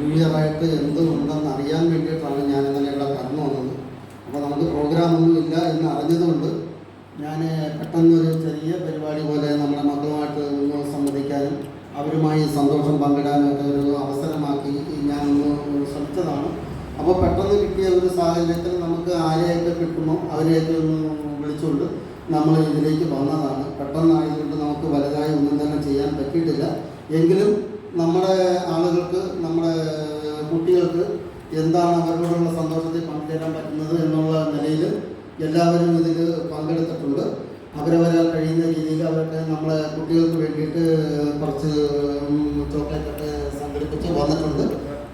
New എന്തുണ്ടെന്ന് അറിയാൻ വേണ്ടിയിട്ടാണ് ഞാൻ ഇന്നലെ ഇവിടെ കടന്നു വന്നത്. അപ്പോൾ നമുക്ക് പ്രോഗ്രാമൊന്നും ഇല്ല എന്ന് അറിഞ്ഞതുകൊണ്ട് ഞാൻ പെട്ടെന്ന് ഒരു ചെറിയ പരിപാടി പോലെ നമ്മുടെ മക്കളുമായിട്ട് ഒന്ന് സംവദിക്കാനും അവരുമായി സന്തോഷം പങ്കിടാനും ഒക്കെ ഒരു അവസരമാക്കി ഞാൻ ഒന്ന് ശ്രമിച്ചതാണ്. അപ്പോൾ പെട്ടെന്ന് കിട്ടിയ ഒരു സാഹചര്യത്തിൽ നമുക്ക് ആരെയൊക്കെ കിട്ടുമോ അവരെയൊക്കെ ഒന്ന് വിളിച്ചുകൊണ്ട് നമ്മൾ ഇതിലേക്ക് വന്നതാണ്. പെട്ടെന്നായതുകൊണ്ട് നമുക്ക് വലുതായി ഒന്നും തന്നെ ചെയ്യാൻ പറ്റിയിട്ടില്ല. എങ്കിലും നമ്മുടെ ആളുകൾക്ക് നമ്മുടെ കുട്ടികൾക്ക് എന്താണ് അവരോടുള്ള സന്തോഷത്തിൽ പങ്കുചേരാൻ പറ്റുന്നത് എന്നുള്ള നിലയിൽ എല്ലാവരും ഇതിൽ പങ്കെടുത്തിട്ടുണ്ട്. അവരവരാൽ കഴിയുന്ന രീതിയിൽ അവർക്ക് നമ്മളെ കുട്ടികൾക്ക് വേണ്ടിയിട്ട് കുറച്ച് ചോക്ലേറ്റ് ഒക്കെ സംഘടിപ്പിച്ച് വന്നിട്ടുണ്ട്.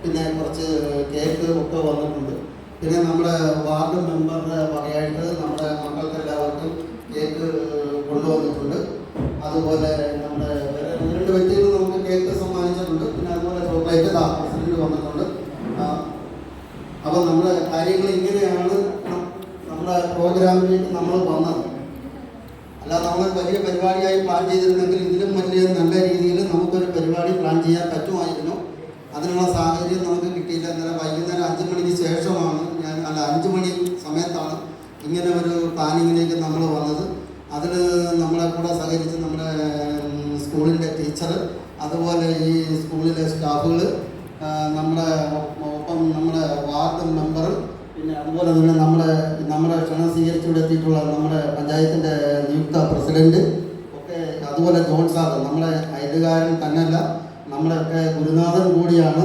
പിന്നെ കുറച്ച് കേക്ക് ഒക്കെ വന്നിട്ടുണ്ട്. പിന്നെ നമ്മുടെ വാർഡ് മെമ്പറുടെ വകയായിട്ട് നമ്മുടെ മക്കൾക്ക് എല്ലാവർക്കും കേക്ക് കൊണ്ടുവന്നിട്ടുണ്ട്. അതുപോലെ നമ്മുടെ രണ്ട് വ്യക്തികൾ നമുക്ക് കേക്ക് സമ്മാനിച്ചിട്ടുണ്ട് പിന്നെ അതുപോലെ ചോക്ലേറ്റ് ദാ പ്രസിഡന്റ് വന്നിട്ടുണ്ട്. അപ്പോൾ നമ്മുടെ കാര്യങ്ങൾ ഇങ്ങനെയാണ് നമ്മുടെ പ്രോഗ്രാമിലേക്ക് നമ്മൾ വന്നത്. അല്ലാതെ നമ്മൾ വലിയ പരിപാടിയായി പ്ലാൻ ചെയ്തിരുന്നെങ്കിൽ ഇതിലും വലിയ നല്ല രീതിയിൽ നമുക്കൊരു പരിപാടി പ്ലാൻ ചെയ്യാൻ പറ്റുമായിരുന്നു. അതിനുള്ള സാഹചര്യം നമുക്ക് കിട്ടിയില്ല. ഇന്നലെ വൈകുന്നേരം അഞ്ച് മണിക്ക് ശേഷമാണ് ഞാൻ അല്ല അഞ്ച് മണി സമയത്താണ് ഇങ്ങനെ ഒരു പ്ലാനിങ്ങിലേക്ക് നമ്മൾ വന്നത്. അതിൽ നമ്മളെ കൂടെ സഹകരിച്ച് നമ്മുടെ സ്കൂളിന്റെ ടീച്ചർ അതുപോലെ ഈ സ്കൂളിലെ സ്റ്റാഫുകൾ നമ്മുടെ ഒപ്പം- നമ്മുടെ വാർഡ് മെമ്പർ പിന്നെ അതുപോലെ തന്നെ നമ്മുടെ നമ്മുടെ ക്ഷണം സ്വീകരിച്ചിവിടെ എത്തിയിട്ടുള്ള നമ്മുടെ പഞ്ചായത്തിന്റെ നിയുക്ത പ്രസിഡന്റ് ഒക്കെ അതുപോലെ ജോൺ സാർ നമ്മുടെ അയലുകാരൻ തന്നെയല്ല നമ്മുടെയൊക്കെ ഗുരുനാഥൻ കൂടിയാണ്.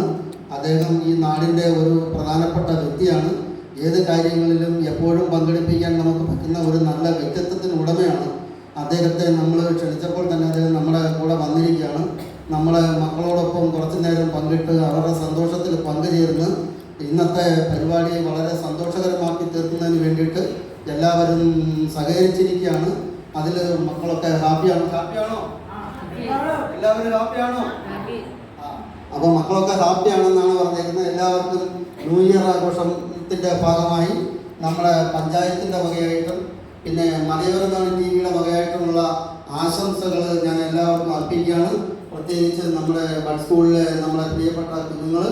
അദ്ദേഹം ഈ നാടിന്റെ ഒരു പ്രധാനപ്പെട്ട വ്യക്തിയാണ്. ഏത് കാര്യങ്ങളിലും എപ്പോഴും പങ്കെടുപ്പിക്കാൻ നമുക്ക് പറ്റുന്ന ഒരു നല്ല വ്യക്തിത്വത്തിന് ഉടമയാണ്. അദ്ദേഹത്തെ നമ്മൾ ക്ഷണിച്ചപ്പോൾ തന്നെ അദ്ദേഹം നമ്മുടെ കൂടെ വന്നിരിക്കുകയാണ്. നമ്മളെ മക്കളോടൊപ്പം കുറച്ചു നേരം പങ്കിട്ട് അവരുടെ സന്തോഷത്തിൽ പങ്കുചേർന്ന് ഇന്നത്തെ പരിപാടി വളരെ സന്തോഷകരമാക്കി തീർക്കുന്നതിന് വേണ്ടിയിട്ട് എല്ലാവരും സഹകരിച്ചിരിക്കുകയാണ്. അതിൽ മക്കളൊക്കെ ഹാപ്പിയാണ്? ഹാപ്പിയാണോ? എല്ലാവരും ഹാപ്പിയാണോ? അപ്പോൾ മക്കളൊക്കെ ഹാപ്പിയാണെന്നാണ് പറഞ്ഞിരിക്കുന്നത് എല്ലാവർക്കും ന്യൂ ഇയർ ആഘോഷത്തിന്റെ ഭാഗമായി നമ്മുടെ പഞ്ചായത്തിന്റെ വകയായിട്ടും പിന്നെ മലയോരനാട് ടി വിയുടെ വകയായിട്ടുമുള്ള ആശംസകൾ ഞാൻ എല്ലാവർക്കും അർപ്പിക്കുകയാണ്. പ്രത്യേകിച്ച് നമ്മുടെ ബഡ് സ്കൂളിലെ നമ്മളെ പ്രിയപ്പെട്ട കുഞ്ഞുങ്ങൾ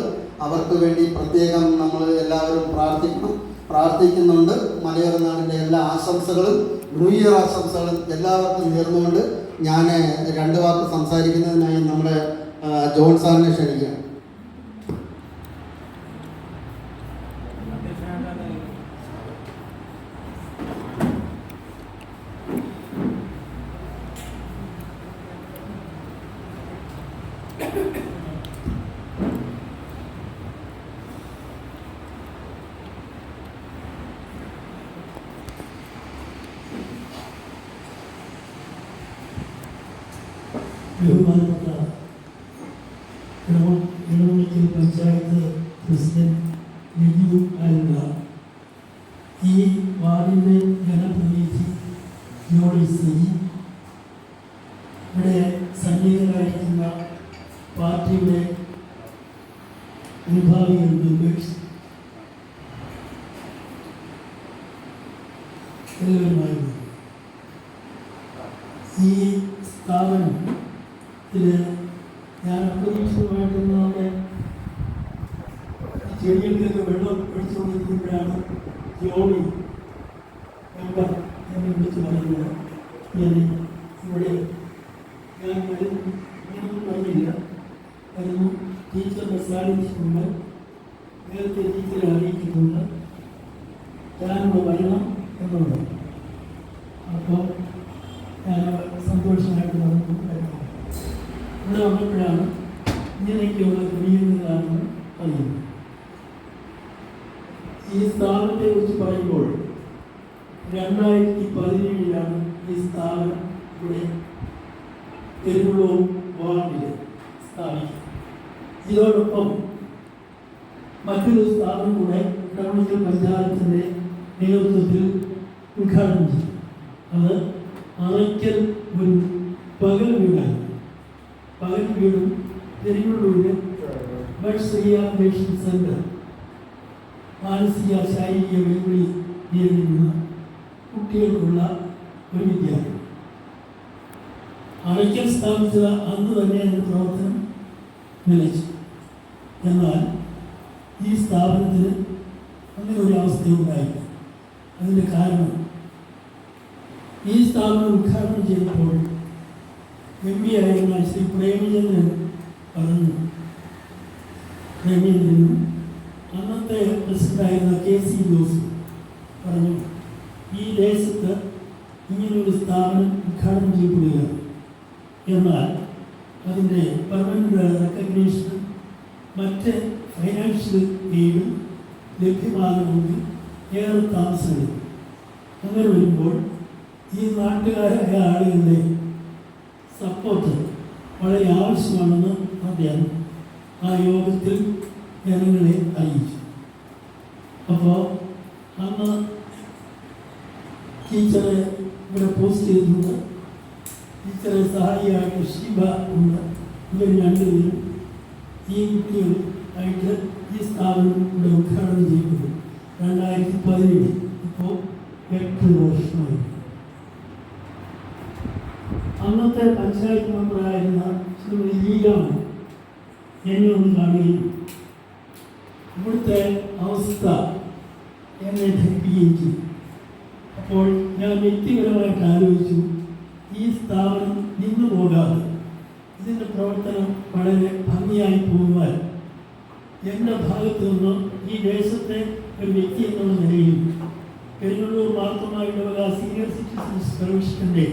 അവർക്ക് വേണ്ടി പ്രത്യേകം നമ്മൾ എല്ലാവരും പ്രാർത്ഥിക്കണം പ്രാർത്ഥിക്കുന്നുണ്ട്. മലയോരനാടിന്റെ എല്ലാ ആശംസകളും ന്യൂ ഇയർ ആശംസകളും എല്ലാവർക്കും നേർന്നുകൊണ്ട് ഞാൻ രണ്ട് വാക്ക് സംസാരിക്കുന്നതിനായി നമ്മുടെ ജോൺ സാറിനെ ക്ഷണിക്കുകയാണ്. ബഹുമാനപ്പെട്ട ഇടവണ്ണക്കൽ പഞ്ചായത്ത് പ്രസിഡന്റ് ലിജു ആലുവ ഈ വാർഡിന്റെ ജനപ്രതിനിധി ജോളി സിംഗ് ഇവിടെ സന്നിഹിതരായിരിക്കുന്ന പാർട്ടിയുടെ വിഭാഗീയ മെമ്പേഴ്സ് എല്ലാവരുമായിരുന്നു ഈ സ്ഥാപനത്തിൽ ഞാൻ അപ്രതീക്ഷിതമായിട്ടൊന്ന് നമ്മുടെ ചെടികൾക്കൊക്കെ വെള്ളം ഒഴിച്ചുകൊണ്ടിരിക്കുമ്പോഴാണ് ജോണി മെമ്പർ എന്നെ വിളിച്ച് പറയുന്നത്. ഞാൻ ഇവിടെ ഞാൻ വരുന്നു പറഞ്ഞില്ല വരുന്നു ടീച്ചറുടെ സാന്നിധ്യമുണ്ട് നേരത്തെ ടീച്ചറെ അറിയിച്ചിട്ടുണ്ട്. ഞാനിവിടെ വരണം എന്നുള്ളത് അപ്പോൾ ഞാൻ സന്തോഷമായിട്ട് വന്നു ഇവിടെ വന്നപ്പോഴാണ് ഇങ്ങനെയൊക്കെയുള്ള ക്രമീകരണങ്ങളാണെന്ന് അറിയുന്നത് സ്ഥാപനത്തെ കുറിച്ച് പറയുമ്പോൾ രണ്ടായിരത്തി പതിനേഴിലാണ് ഈ സ്ഥാപനം ഇവിടെ എരുകുളവും വാർഡിൽ സ്ഥാപിക്കുന്നത്. ഇതോടൊപ്പം മറ്റൊരു സ്ഥാപനം കൂടെ ഇടവണ്ണക്കൽ പഞ്ചായത്തിന്റെ നേതൃത്വത്തിൽ ഉദ്ഘാടനം ചെയ്തു. അത് അറയ്ക്കൽ ഒരു പകൽ വീടാണ്. പകൽ വീടും പെരുങ്ങള്ളൂര് ബഡ്സ് റീഹാബിലേഷൻ സെന്റർ മാനസിക ശാരീരിക വെല്ലുവിളി നേരിടുന്ന കുട്ടികൾക്കുള്ള ഒരു വിദ്യാലയം അറയ്ക്കൽ സ്ഥാപിച്ചത് അന്ന് തന്നെ എന്റെ പ്രവർത്തനം നിലച്ചു. എന്നാൽ ഈ സ്ഥാപനത്തിന് അങ്ങനെ ഒരു അവസ്ഥയുണ്ടായില്ല അതിന്റെ കാരണം ഈ സ്ഥാപനം ഉദ്ഘാടനം ചെയ്തപ്പോൾ എം പി ആയിരുന്ന ശ്രീ പ്രേമചന്ദ്രൻ പറഞ്ഞു പ്രേമചന്ദ്രനും അന്നത്തെ പ്രസിഡന്റായിരുന്ന കെ സി ജോസ് പറഞ്ഞു ഈ ദേശത്ത് ഇങ്ങനൊരു സ്ഥാപനം ഉദ്ഘാടനം ചെയ്യപ്പെടുകയാണ്. എന്നാൽ അതിന്റെ പെർമനന്റ് റെക്കഗ്നേഷൻ മറ്റ് ഫൈനാൻഷ്യൽ എയ്ഡും ലഭ്യമാകണമെങ്കിൽ ഏറെ താമസമെടുക്കും അങ്ങനെ വരുമ്പോൾ ഈ നാട്ടുകാരായ ആളുകളുടെ സപ്പോർട്ട് വളരെ ആവശ്യമാണെന്ന് അദ്ദേഹം ആ യോഗത്തിൽ ജനങ്ങളെ അറിയിച്ചു. അപ്പോൾ അന്ന് ടീച്ചറെ ഇവിടെ പോസ്റ്റ് ചെയ്തിട്ടുണ്ട്. ടീച്ചറെ സഹായിയായിട്ട് ഷീബ ഉണ്ട്. ഇവർ രണ്ടുപേരും ഈ കുട്ടികൾ ആയിട്ട് ഈ സ്ഥാപനം ഇവിടെ ഉദ്ഘാടനം ചെയ്യപ്പെട്ടു രണ്ടായിരത്തി പതിനേഴ് ഇപ്പോൾ എട്ട് വർഷമായി. അന്നത്തെ പഞ്ചായത്ത് മെമ്പറായിരുന്ന ശ്രീമതി ലീലാമ എന്നെ ഒന്ന് കാണുകയും ഇവിടുത്തെ അവസ്ഥ എന്നെ ധരിപ്പിക്കുകയും ചെയ്തു അപ്പോൾ ഞാൻ വ്യക്തിപരമായിട്ട് ആലോചിച്ചു ഈ സ്ഥാപനം നിന്നു പോകാതെ ഇതിന്റെ പ്രവർത്തനം വളരെ ഭംഗിയായി പോകുവാൻ എന്റെ ഭാഗത്തു നിന്ന് ഈ ദേശത്തെ ഒരു വ്യക്തി എന്നുള്ള നിലയിൽ പെരുള്ളൂർ മാർത്തമായ ഇടവക സീനിയർ സിറ്റിസൺസ് കമ്മീഷന്റെ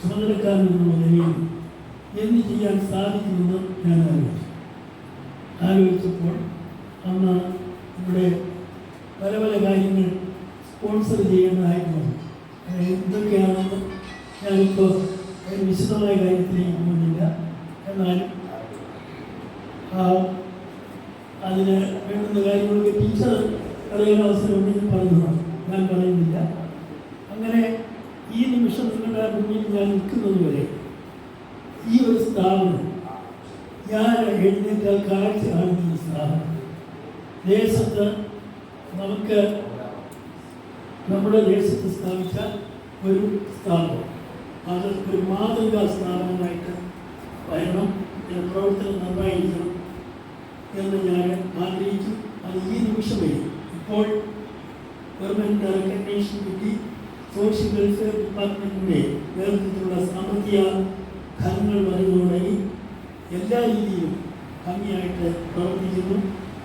ചുമതലക്കാരൻ എന്നുള്ള നിലയിൽ എന്ത് ചെയ്യാൻ സാധിക്കുമെന്ന് ഞാൻ ആലോചിച്ചു. ആലോചിച്ചപ്പോൾ അന്ന് ഇവിടെ പല പല കാര്യങ്ങൾ സ്പോൺസർ അത് എന്തൊക്കെയാണെന്ന് ഞാനിപ്പോൾ വിശദമായ കാര്യത്തിലേക്ക് പോകുന്നില്ല എന്നാലും അതിന് വേണ്ടുന്ന കാര്യങ്ങളൊക്കെ ടീച്ചർ പറയുന്ന അവസരമുണ്ടെങ്കിൽ പറഞ്ഞതാണ് ഞാൻ പറയുന്നില്ല. അങ്ങനെ ഈ നിമിഷം നിങ്ങളുടെ മുന്നിൽ ഞാൻ നിൽക്കുന്നത് വരെ ഈ ഒരു സ്ഥാപനം ഞാൻ എഴുന്നേറ്റാൽ കാഴ്ച കാണുന്ന സ്ഥാപനം. ദേശത്ത് നമുക്ക് നമ്മുടെ ദേശത്ത് സ്ഥാപിച്ച ഒരു സ്ഥാപനം. അത് ഒരു മാതൃകാ സ്ഥാപനമായിട്ട് വരണം എന്ന പ്രവർത്തനം നന്നായിരിക്കണം എന്ന് ഞാൻ ആഗ്രഹിച്ചു. അത് ഈ നിമിഷമേ ഇപ്പോൾ ഗവൺമെന്റ് റെക്കഗ്നേഷൻ കിട്ടി. സോഷ്യൽ വെൽഫെയർ ഡിപ്പാർട്ട്മെന്റിന്റെ നേതൃത്വത്തിലുള്ള സാമ്പത്തിക ഫലങ്ങൾ വരുന്നതോടെ എല്ലാ രീതിയിലും ഭംഗിയായിട്ട് പ്രവർത്തിക്കുന്നു.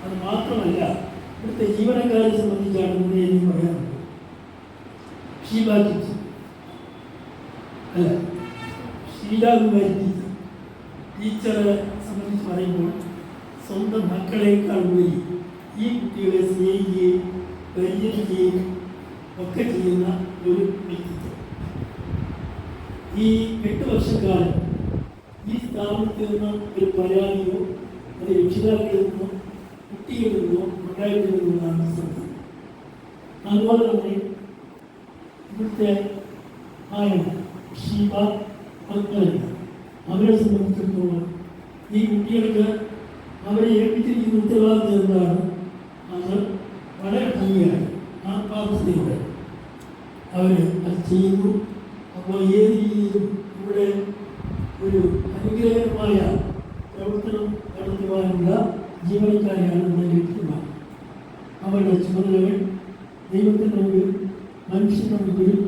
അത് മാത്രമല്ല ഇവിടുത്തെ ജീവനക്കാരെ സംബന്ധിച്ചാണ് പറയാനുള്ളത് ഷീബാ അല്ല ശീലാകുമാരി ടീച്ചറെ സംബന്ധിച്ച് പറയുമ്പോൾ സ്വന്തം മക്കളെക്കാൾ ഉപരി ഈ കുട്ടികളെ സ്നേഹിക്കുകയും പരിചരിക്കുകയും ഒക്കെ ചെയ്യുന്ന ഒരു വ്യക്തിത്വം. ഈ എട്ട് വർഷക്കാലം ഈ സ്ഥാപനത്തിൽ നിന്ന് ഒരു പരാതിയോ അത് രക്ഷിതാക്കളിൽ നിന്നോ കുട്ടികളിൽ നിന്നോ ഉണ്ടായിരുന്നതെന്നാണ് സത്യം. അതുപോലെ തന്നെ ഇവിടുത്തെ ആയ ഷീബ പത്മരൻ അവരെ സംബന്ധിച്ചിടത്തോളം ഈ കുട്ടികൾക്ക് അവരെ ഏൽപ്പിച്ചിരിക്കുന്ന ഉത്തരവാദിത്തം എന്താണ്? അത് വളരെ ഭംഗിയാണ് ആത്മാർത്ഥതയോടെ അവർ അത് ചെയ്യുന്നു. അപ്പോൾ ഏത് രീതിയിലും ഇവിടെ ഒരു അനുഗ്രഹകരമായ പ്രവർത്തനം നടത്തുവാനുള്ള ജീവനക്കാരെയാണ് ഇവിടെ ലഭ്യമാണ് അവരുടെ ചുമതലകൾ ദൈവത്തിന്റെ മുമ്പിലും മനുഷ്യരുടെ മുമ്പിലും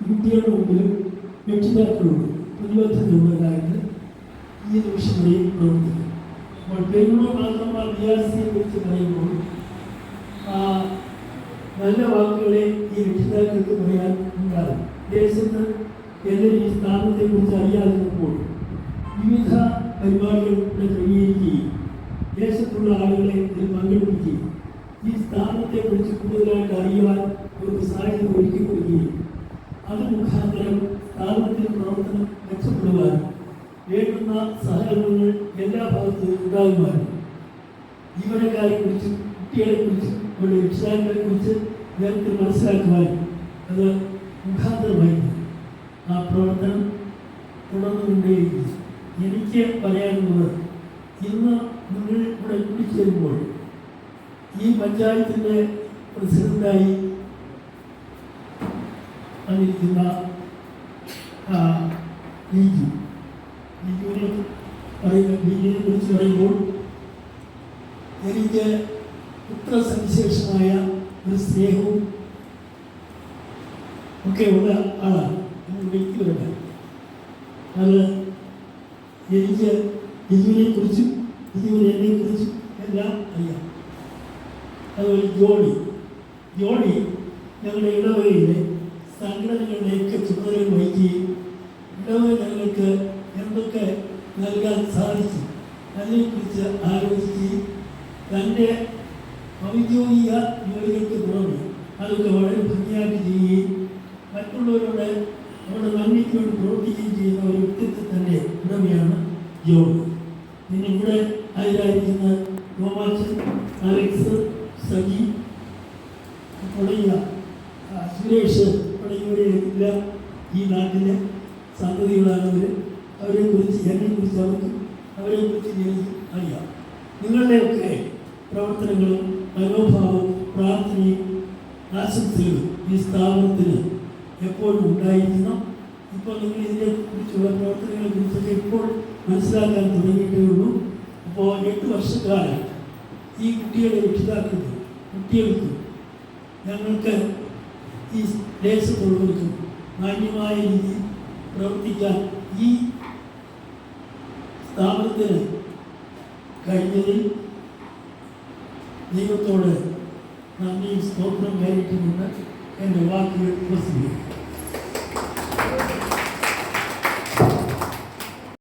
കുട്ടികളുടെ മുമ്പിലും രക്ഷിതാക്കളോട് പ്രതിബദ്ധതയുള്ളതായിട്ട് ഈ നിമിഷം വരെ പ്രവർത്തിക്കും അപ്പോൾ പെരുമാൾ മാത്രമ സിയെ കുറിച്ച് പറയുമ്പോൾ ആ, നല്ല വാക്കുകളെ ഈ രക്ഷിതാക്കൾക്ക് പറയാൻ ഉണ്ടാകും. ദേശത്ത് എല്ലാവരും ഈ സ്ഥാപനത്തെ കുറിച്ച് അറിയാതിരുന്നപ്പോൾ വിവിധ പരിപാടികൾ ക്രമീകരിക്കുകയും ദേശത്തുള്ള ആളുകളെ ഇതിൽ പങ്കെടുപ്പിക്കുകയും ഈ സ്ഥാപനത്തെക്കുറിച്ച് കൂടുതലായിട്ട് അറിയുവാൻ ഒരു സാഹചര്യം ഒരുക്കി കൊടുക്കുകയും അത് മുഖാന്തരം സ്ഥാപനത്തിന്റെ പ്രവർത്തനം മെച്ചപ്പെടുവാൻ വേണ്ടുന്ന സഹകരണങ്ങൾ എല്ലാ ഭാഗത്തും ഉണ്ടാകുവാനും ജീവനക്കാരെ കുറിച്ച് കുട്ടികളെ കുറിച്ച് അവരുടെ രക്ഷിതാക്കളെ കുറിച്ച് നേരത്തെ മനസ്സിലാക്കുവാനും അത് മുഖാന്തരമായിരുന്നു ആ പ്രവർത്തനം തുടർന്നുകൊണ്ടേയിരിക്കും എനിക്ക് പറയാനുള്ളത് ഇന്ന് നിങ്ങൾ ഇവിടെ കൂടിച്ചേരുമ്പോൾ ഈ പഞ്ചായത്തിന്റെ പ്രസിഡന്റായി വന്നിരിക്കുന്ന ലിജു ബിജുവിനെ പറയുക ബിജുവിനെ കുറിച്ച് പറയുമ്പോൾ എനിക്ക് ഇത്ര സവിശേഷമായ ഒരു സ്നേഹവും ഒക്കെ ഉള്ള ആളാണ്. ഒരു വ്യക്തിപരമായി അത് എനിക്ക് ബിജുവിനെ കുറിച്ചും ബിജുവിനെ എന്നെ കുറിച്ചും എല്ലാം അറിയാം. അതുപോലെ ജോളി ജോളി ഞങ്ങളുടെ ഇടവകയിലെ സംഘടനകളുടെയൊക്കെ ചുമതലകൾ വഹിക്കുകയും നൽകാൻ സാധിച്ചു. അതിനെക്കുറിച്ച് ആലോചിക്കുകയും തന്റെ ഔദ്യോഗിക ജോലികൾക്ക് പുറമെ അതൊക്കെ വളരെ ഭംഗിയായിട്ട് ചെയ്യുകയും മറ്റുള്ളവരോട് അവരുടെ നന്ദിക്ക് വേണ്ടി പ്രവർത്തിക്കുകയും ചെയ്യുന്ന ഒരു വ്യക്തിത്വത്തിന്റെ ഉടമയാണ് ജോൺ. എന്നെക്കുറിച്ച് അവർക്ക് അവരെക്കുറിച്ച് എനിക്ക് അറിയാം. നിങ്ങളുടെയൊക്കെ പ്രവർത്തനങ്ങളും മനോഭാവവും പ്രാർത്ഥനയും ആശംസകളും ഈ സ്ഥാപനത്തിന് എപ്പോഴും ഉണ്ടായിരിക്കണം. ഇപ്പോൾ നിങ്ങൾ ഇതിനെക്കുറിച്ചുള്ള പ്രവർത്തനങ്ങളെ കുറിച്ചൊക്കെ ഇപ്പോൾ മനസ്സിലാക്കാൻ തുടങ്ങിയിട്ടേ ഉള്ളൂ. അപ്പോൾ എട്ട് വർഷക്കാലം ഈ കുട്ടികളെ രക്ഷിതാക്കൾക്ക് കുട്ടികൾക്കും ഞങ്ങൾക്ക് ഈ ദേശത്തുള്ളവർക്കും മാന്യമായ രീതിയിൽ പ്രവർത്തിക്കാൻ ഈ സ്ഥാപനത്തിന് കഴിഞ്ഞതിൽ ദൈവത്തോട് നന്ദിയും സ്തോത്രം കയറിയിട്ടുകൊണ്ട് എന്റെ വാക്കുകൾ ഉപസിക്കുന്നു